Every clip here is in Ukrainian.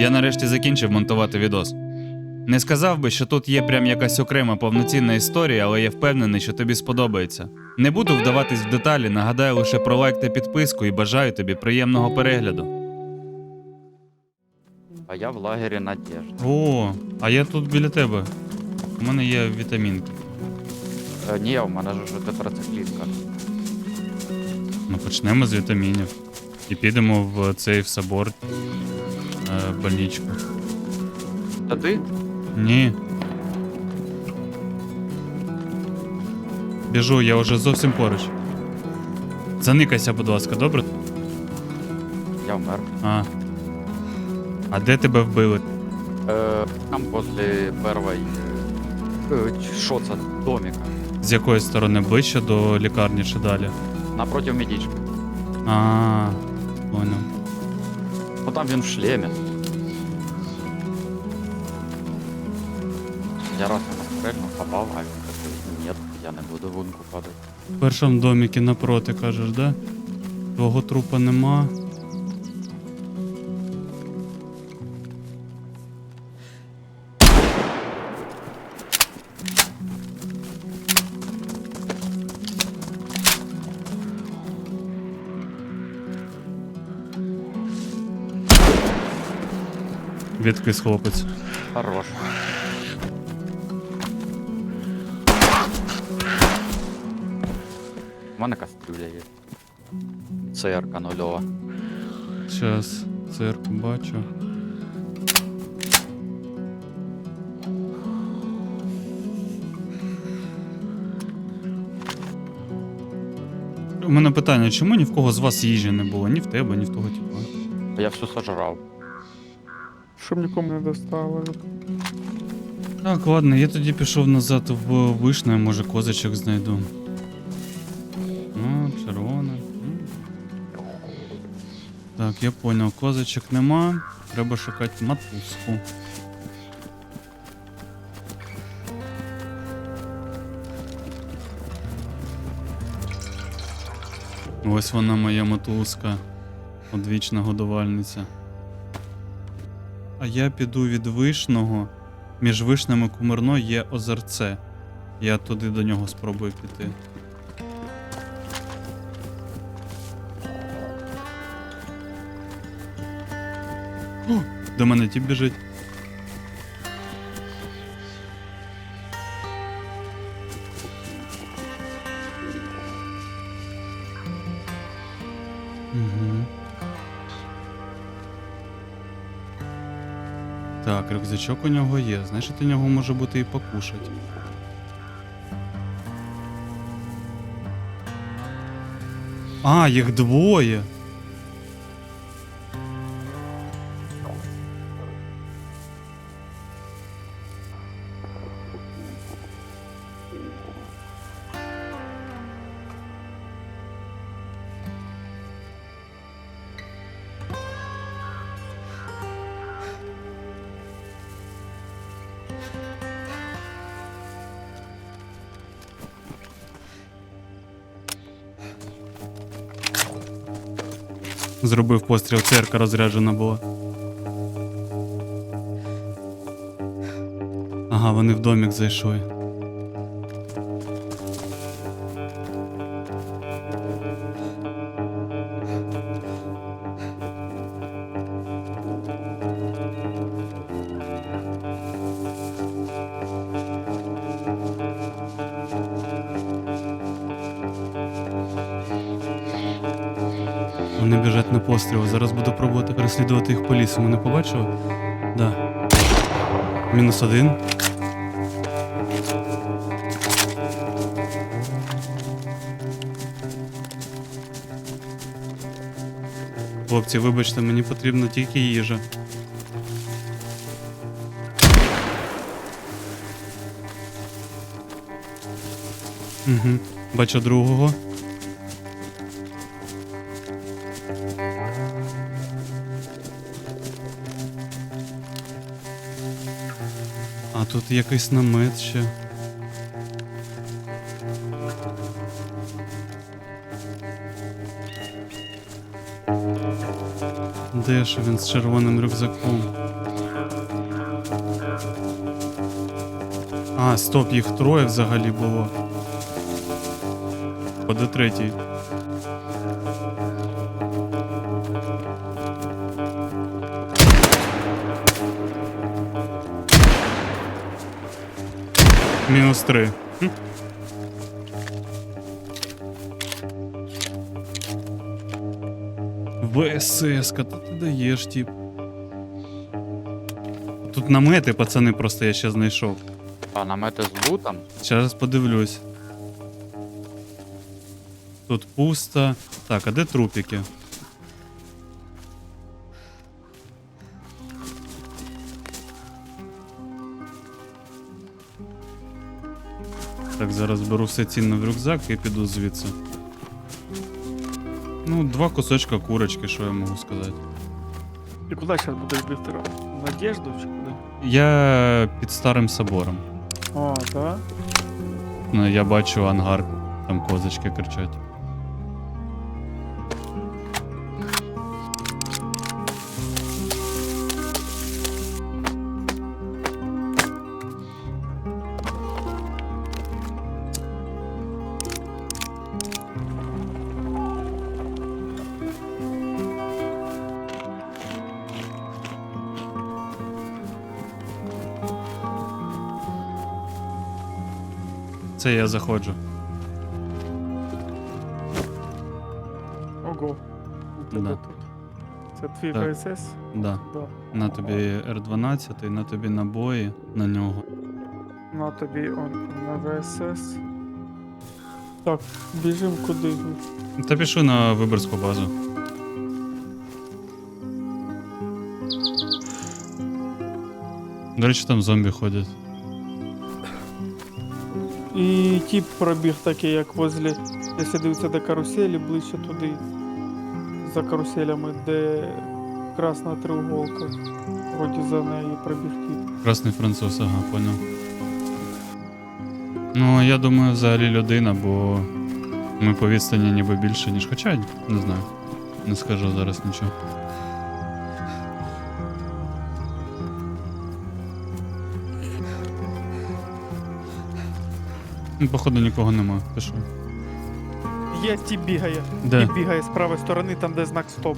Я нарешті закінчив монтувати відос. Не сказав би, що тут є прям якась окрема повноцінна історія, але я впевнений, що тобі сподобається. Не буду вдаватись в деталі, нагадаю лише про лайк та підписку і бажаю тобі приємного перегляду. А я в лагері Надежда. О, а я тут біля тебе. У мене є вітамінки. Е, ні, у мене ж вже тетрациклінка. Ну, почнемо з вітамінів. І підемо в цей в собор е, больничку. Та ти? Ні. Біжу, я вже зовсім поруч. Заникайся, будь ласка, добре? Я вмер. А. А де тебе вбили? Е, там возле першої. Е, ч- що це? Доміка. З якої сторони ближче до лікарні чи далі? Напротив медички. А, понял. Ну там він в шлемі. Я раз йому стрельнув, попав, а він каже, ні, я не буду в лунку падати. В першому доміки напроти, кажеш, да? Твого трупа нема. Відкис хлопець. Хорош. У мене кастрюля є. ЦРК нульова. Зараз цирк бачу. У мене питання, чому ні в кого з вас їжі не було? Ні в тебе, ні в того типа. Я все сожрав. Щоб нікому не доставили. Так, ладно, я тоді пішов назад в вишню, може козачок знайду. Ну, червона. Так, я понял, козачок нема. Треба шукати матуску. Ось вона моя мотузка. Одвічна годувальниця. А я піду від вишного. Між вишнами кумирно є озерце. Я туди до нього спробую піти. О, до мене тіп біжить. Рюкзачок у нього є. Значить, у нього може бути і покушать. А, їх двоє. Зробив постріл, церква розряджена була. Ага, вони в домик зайшли. Вони біжать на постріл. Зараз буду пробувати переслідувати їх по лісу. Мене побачили? Да. Мінус один. Хлопці, вибачте, мені потрібна тільки їжа. Угу. Бачу другого. Тут якийсь намет ще. Де ж він з червоним рюкзаком? А, стоп, їх троє взагалі було. О, третій? Мінус три. ВСС, ка ти даєш, тип. Тут намети, пацани, просто я ще знайшов. А намети з лутом? Зараз подивлюсь. Тут пусто. Так, а де трупики? Зараз беру все цінне в рюкзак і піду звідси. Ну, два кусочка курочки, що я можу сказати. І куди зараз будеш бігти? Надіжду чи куди? Я під старим собором. О, так? Ну, я бачу ангар, там козочки кричать. Це я заходжу. Ого. У тебе Да. тут. Це твій Так. ВСС? Да. Да. На тобі Р12, на тобі набої на нього. На тобі он на ВСС. Так, біжим куди. Та пішли на виборську базу. До речі, там зомбі ходять. І тип пробіг такий, як возле. Якщо дивитися до каруселі, ближче туди. За каруселями, де красна треуголка. Вроді за нею пробіг тип. Красний француз, ага, поняв. Ну, я думаю, взагалі людина, бо ми по відстані ніби більше, ніж хоча, не знаю. Не скажу зараз нічого. Ну, Походу нікого нема. Ти що? Є тип бігає. Де? Тип бігає з правої сторони, там де знак стоп.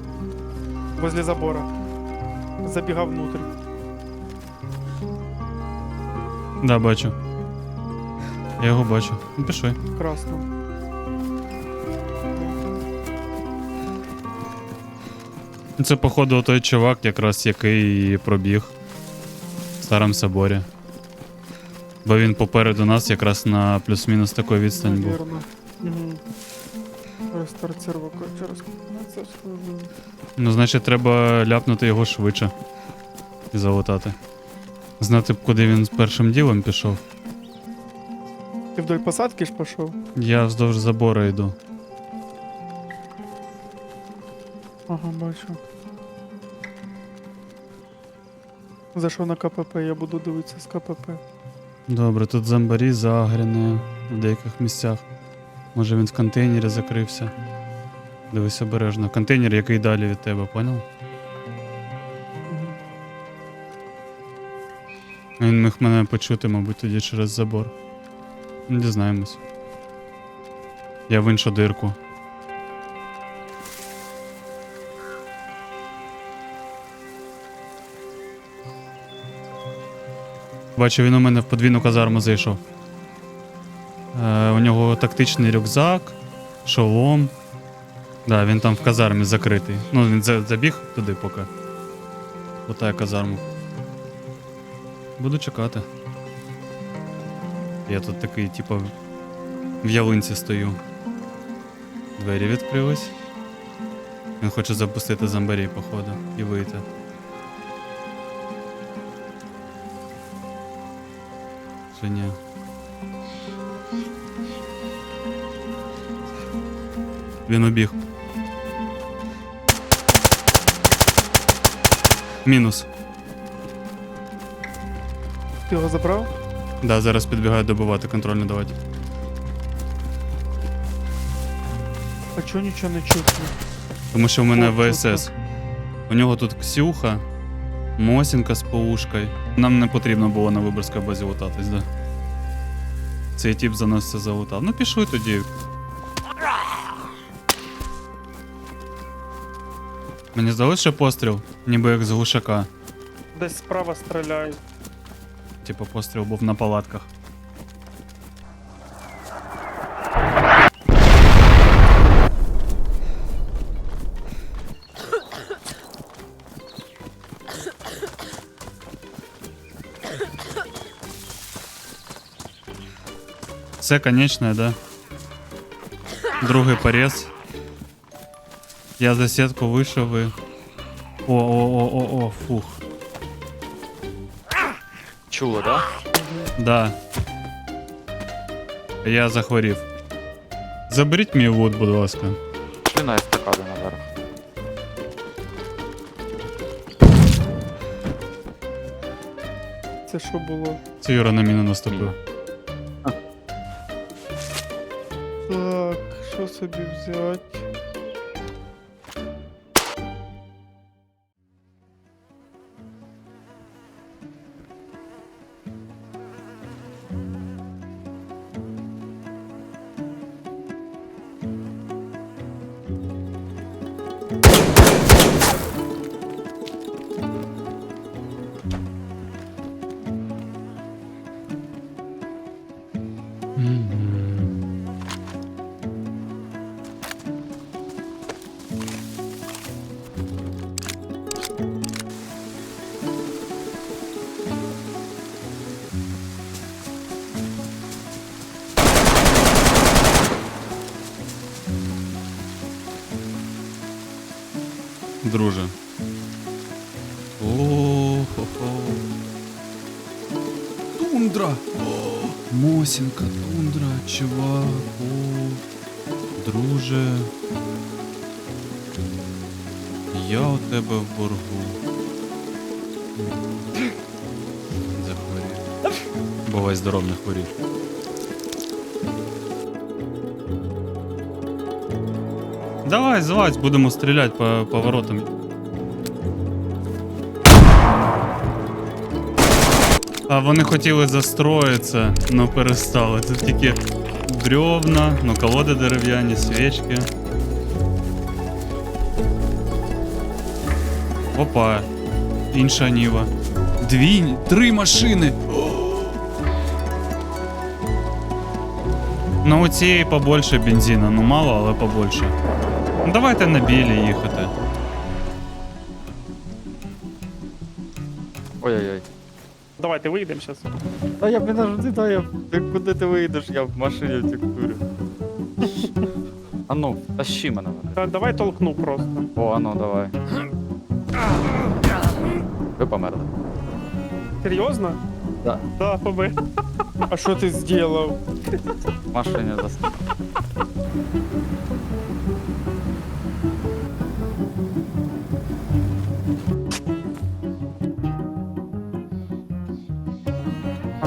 Возле забора. Забігав внутрь. Да, бачу. Я його бачу. Ну, пішли. Красно. Це, походу, той чувак, якраз який пробіг в старому соборі. Бо він попереду нас якраз на плюс-мінус таку відстань був. Наверно. Угу. Рестарт сервака через 15 хвилин. Ну, значить, треба ляпнути його швидше. І залутати. Знати б, куди він з першим ділом пішов. Ти вдоль посадки ж пішов? Я вздовж забору йду. Ага, бачу. Зайшов на КПП, я буду дивитися з КПП. Добре, тут зомбарі загряне в деяких місцях. Може він в контейнері закрився. Дивись обережно. Контейнер, який далі від тебе, поняв? Він міг мене почути, мабуть, тоді через забор. Ну, Дізнаємось. Я в іншу дирку. Бачу, він у мене в подвійну казарму зайшов. Е, у нього тактичний рюкзак, шолом. Да, він там в казармі закритий. Ну, він за- забіг туди поки. Лутає казарму. Буду чекати. Я тут такий, типу, в ялинці стою. Двері відкрились. Він хоче запустити зомбарі, походу, і вийти. Ні? Він убіг. Мінус. Ти його забрав? Да, зараз підбігаю добивати, контроль не давати. А чого нічого не чутно? Тому що в мене О, ВСС. У нього тут Ксюха, Мосінка з поушкою. Нам не потрібно було на виборській базі лутатись, да? Цей тип за нас все залутав. Ну пішли тоді. Мені здалося ще постріл, ніби як з глушака. Десь справа стріляють. Типа постріл був на палатках. Це конечне, да? Другий порез. Я за сетку вийшов і. О, о, о, о, о, фух. Чули, да? Да. Я захворів. Заберіть мій лут, будь ласка. Пішли на естакаду наверх. Це що було? Це Юра на міну наступив. Собі взяти? Мосінка, тундра, чувак. О, друже. Я у тебе в боргу. Захворів. Бувай здоров, не хворій. Давай, залазь, будемо стріляти по поворотам. А вони хотіли застроїтися, але перестали. Це тільки бревна, ну колоди дерев'яні, свічки. Опа, інша ніва. Дві, три машини. Ну, у цієї побольше бензина, ну мало, але побольше. Ну давайте на білі їхати. Ой-ой-ой. Давайте вийдемо зараз. Та я підожди, да я. Ти куди ти вийдеш, я в машині текстурю. А ну, тащи мене. Та давай толкну просто. О, а ну давай. Ви померли. Серйозно? Да. Да, побе. А що ти зробив? Машині засну.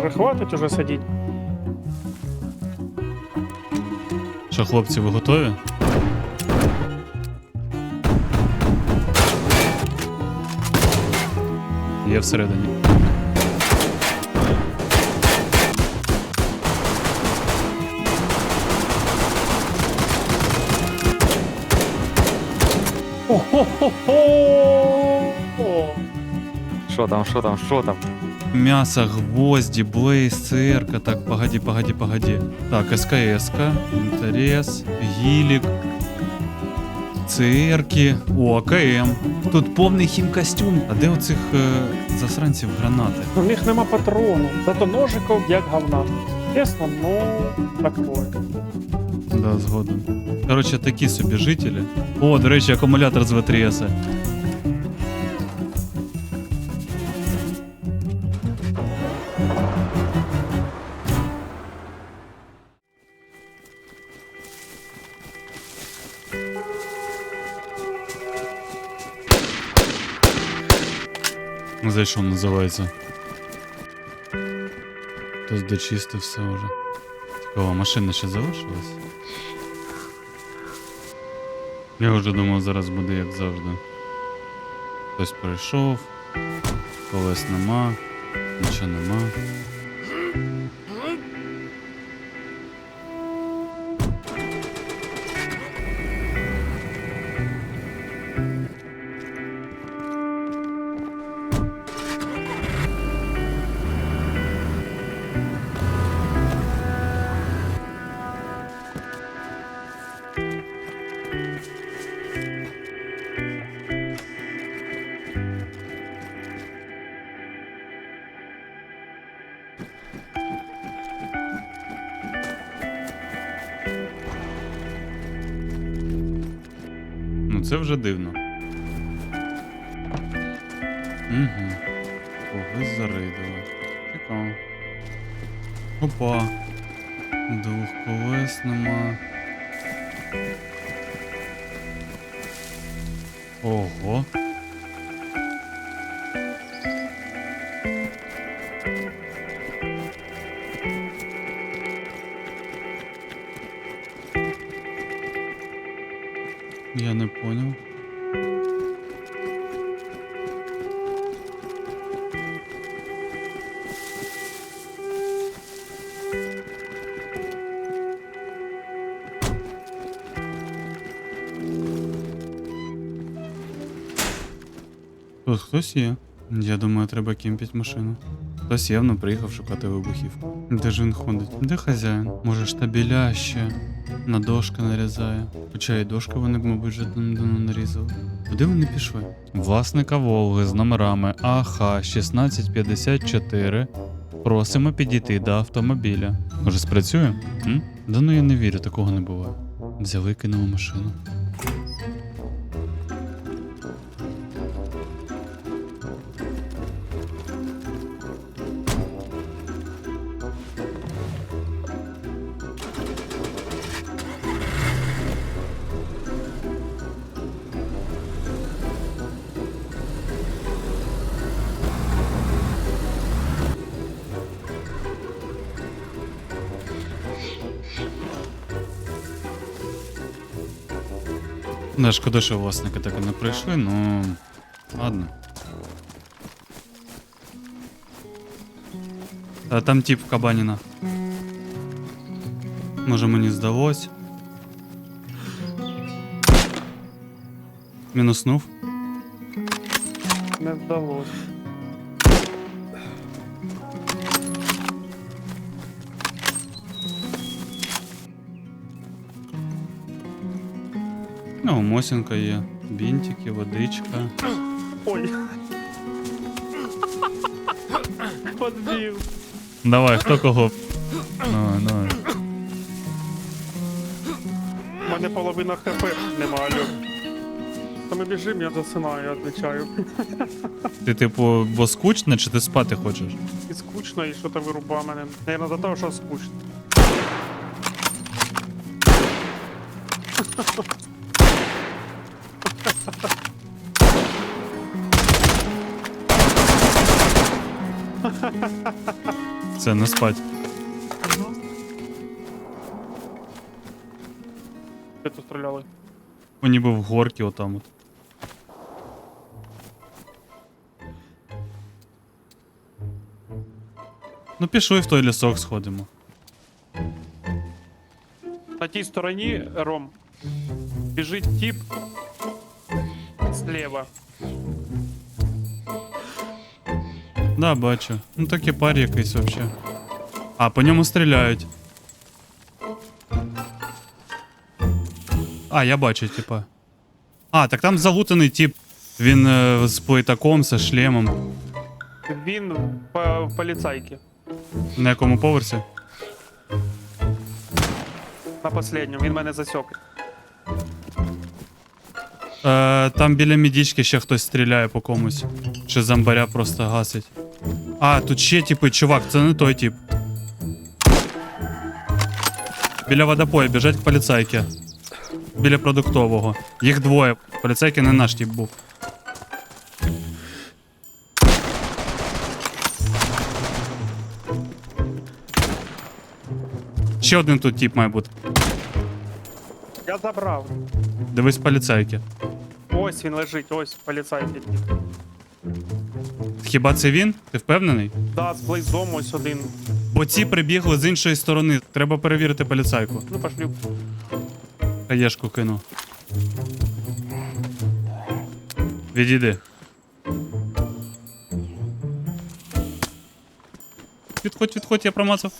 А хватить уже сидіть. Що, хлопці, ви готові? Є всередині. О, Що там, що там, що там? Мясо, гвозді, блейз, церка. Так, погоди, погоди, погоди. Так, СКС, інтерес, гілік, церки. О, АКМ. Тут повний хімкостюм. А де у цих е, засранців гранати? У них нема патрону, зато ножиков як говна. Чесно, ну такое. Да, згоден. Коротше, такі собі жителі. О, до речі, акумулятор з ВТС. Зайшов, називається. Хтось дочистив все вже. Цікаво, машина ще залишилась? Я вже думав, зараз буде як завжди. Хтось прийшов, колес нема, нічого нема. Угу. Когось заридали. Цікаво. Опа. Двох колес нема. Ого. Хтось є. Я думаю, треба кемпіть машину. Хтось явно приїхав шукати вибухівку. Де ж він ходить? Де хазяїн? Може штабіля ще на дошки нарізає. Хоча і дошки вони, мабуть, вже давно нарізали. Куди вони пішли? Власника Волги з номерами АХ 1654. Просимо підійти до автомобіля. Може, спрацює? М? Да ну я не вірю, такого не буває. Взяли кинули машину. Да, шкода, що власники так і не прийшли, ну. Ладно. А там тип в Кабаніна. Може мені здалось. Мінуснув. Не вдалося. Ну, Мосінка є. Бінтики, водичка. Ой. Подбив. Давай, хто кого? Давай, давай. У мене половина хп нема, алло. Та ми біжимо, я засинаю, я відмічаю. Ти, типу, бо скучно, чи ти спати хочеш? І скучно, і що то вируба мене. Наверно, за того, що скучно. Це не спать. Де тут стріляли? О, ніби в горки отам от. Ну, пішли в той лісок сходимо. На тій стороні, Ром, біжить тип слева. Да, бачу. Ну такі пар якийсь вообще. А, по ньому стріляють. А, я бачу, типа. А, так там залутаний тип. Він е, з плитаком, зі шлемом. Він по поліцайки. На якому поверсі? На последньому, він мене засек. Е, там біля мідічки ще хтось стріляє по комусь. Чи зомбаря просто гасить. А, тут ще типи, чувак, це не той тип. Біля водопою біжать к поліцайки. Біля продуктового. Їх двоє. Поліцайки не наш тип був. Ще один тут тип має бути. Я забрав. Дивись поліцайки. Понял. Ось він лежить, ось поліцайський. Хіба це він? Ти впевнений? Да, з блейзом ось один. Бо ці прибігли з іншої сторони. Треба перевірити поліцайку. Ну, пошлю. Хаєшку кину. Відійди. Відходь, відходь, я промазав.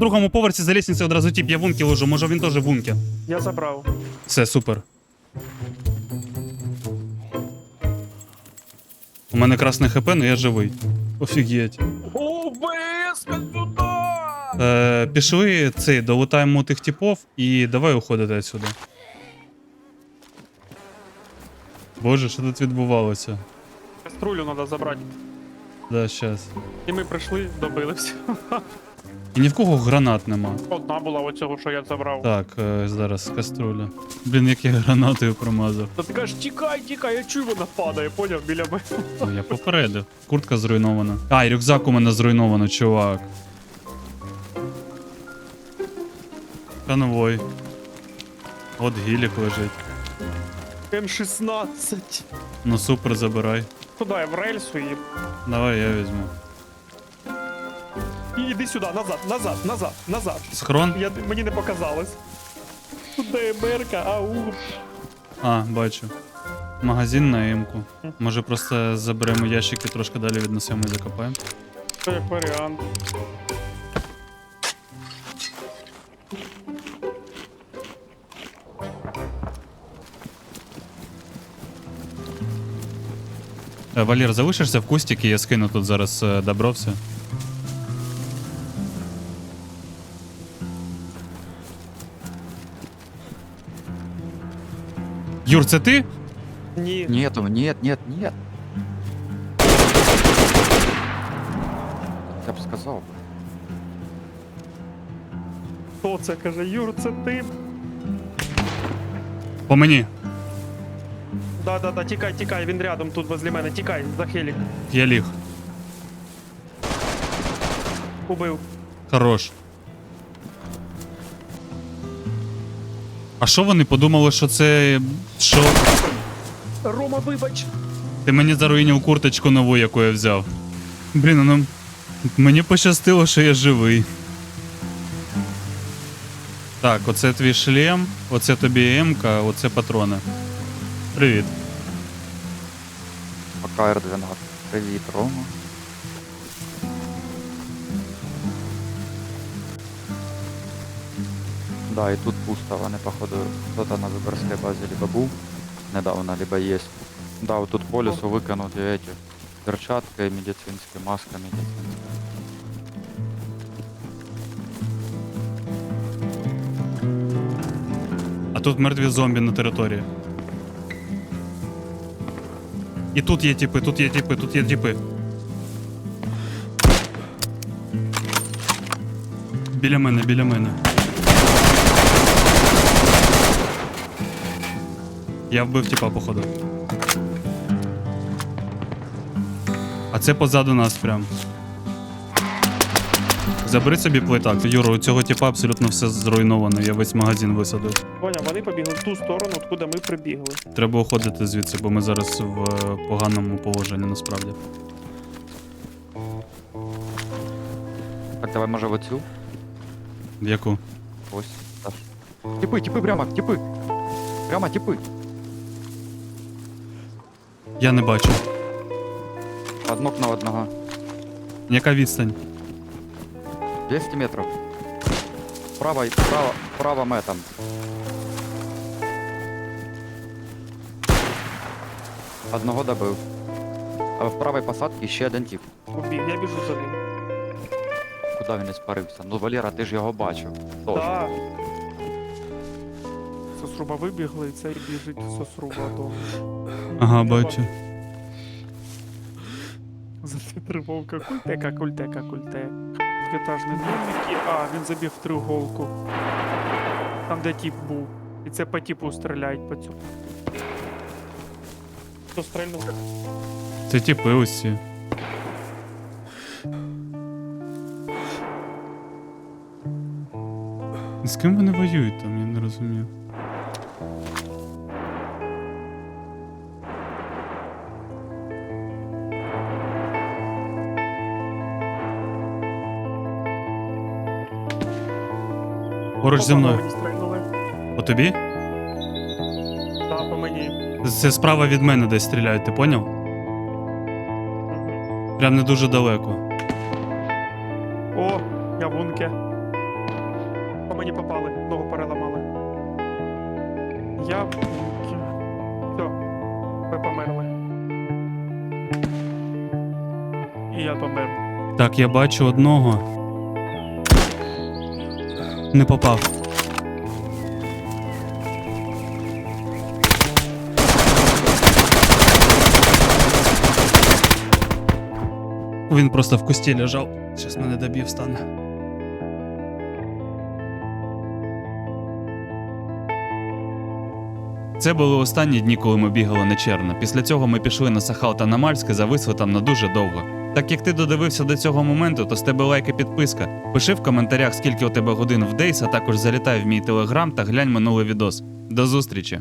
Другому поверсі за лісницею одразу тіп, я в ункі ложу, може він теж в ункі. Я забрав. Все, супер. У мене красне хп, але я живий. Офігеть. О, БС, сюди! Е, пішли цей, долутаємо тих типов і давай уходити отсюди. Боже, що тут відбувалося? Каструлю треба забрати. Да, щас. І ми прийшли, добили все. І ні в кого гранат нема. Одна була оцього, що я забрав. Так, е, зараз каструля. Блін, як я гранатою промазав. Та ти кажеш, тікай, тікай, я чую, вона падає, поняв, біля мене. О, я попередив. Куртка зруйнована. А, і рюкзак у мене зруйновано, чувак. Конвой. От гілік лежить. М16. Ну супер, забирай. Куди я в рельсу і. Давай я візьму. Іди сюди, назад, назад, назад, назад. Схрон? Я, мені не показалось. Тут ДМРка, ау. А, бачу. Магазин на М-ку. Може просто заберемо ящики, трошки далі віднесемо і закопаємо. Це як варіант. Е, Валір, залишишся в кустики, я скину тут зараз е, добро все. Юр, це ти? Ні. Нету, нет, нет, нет. Я б сказав. Хто це каже? Юр, це ти. По мені. Да, да, да, тікай, тікай, він рядом тут возле мене. Тікай, за хелік. Я ліг. Убив. Хорош. А що вони подумали, що це. Що? Рома, вибач. Ти мені заруїнив курточку нову, яку я взяв. Блін, ну. Мені пощастило, що я живий. Так, оце твій шлем, оце тобі М-ка, оце патрони. Привіт. АКР-12. Привіт, Рома. Да, і тут пусто, вони, походу, хто-то на виборській базі либо був недавно, либо є. Да, вот тут по лесу выкинуты эти перчатки медицинские, маска медицинская. А тут мертві зомбі на території. І тут є типи, тут є типи, тут є типи. Біля мене, біля мене. Я вбив типа, походу. А це позаду нас прям. Забери собі плитак. Юро, у цього типа абсолютно все зруйновано, я весь магазин висадив. Поняв, вони побігли в ту сторону, откуда ми прибігли. Треба уходити звідси, бо ми зараз в е, поганому положенні насправді. Так, давай, може, в оцю? В яку? Ось. Так. Типи, типи прямо, типи. Прямо типи. Я не бачу. Однок на одного. Яка відстань? 200 метров. Право, право, право метом. Одного добив. А в правій посадці ще один тип. Убіг, я біжу за ним. Куди він іспарився? Ну, Валера, ти ж його бачив. Тож. Да. Сосруба вибігли, і цей біжить сосруба до. Ага, бачу. За тривовка. Культека, культека, культе. Двітажний домик. А, він забіг в треуголку. Там, де тіп був. І це по типу стріляють по цьому. Хто стрельнув? Це типи усі. З ким вони воюють там, я не розумію. Поруч зі мною. По тобі? Да, по мені. Це справа від мене десь стріляють, ти поняв? Прям не дуже далеко. О, я бунке. По мені попали, ногу переламали. Я. Все, ви померли. І я помер. Так, я бачу одного. Не попав. Він просто в кусті лежав. Щас мене добів стане. Це були останні дні, коли ми бігали на Черна. Після цього ми пішли на Сахал та на зависли там на дуже довго. Так як ти додивився до цього моменту, то з тебе лайк і підписка. Пиши в коментарях, скільки у тебе годин в Дейс, а також залітай в мій телеграм та глянь минулий відос. До зустрічі!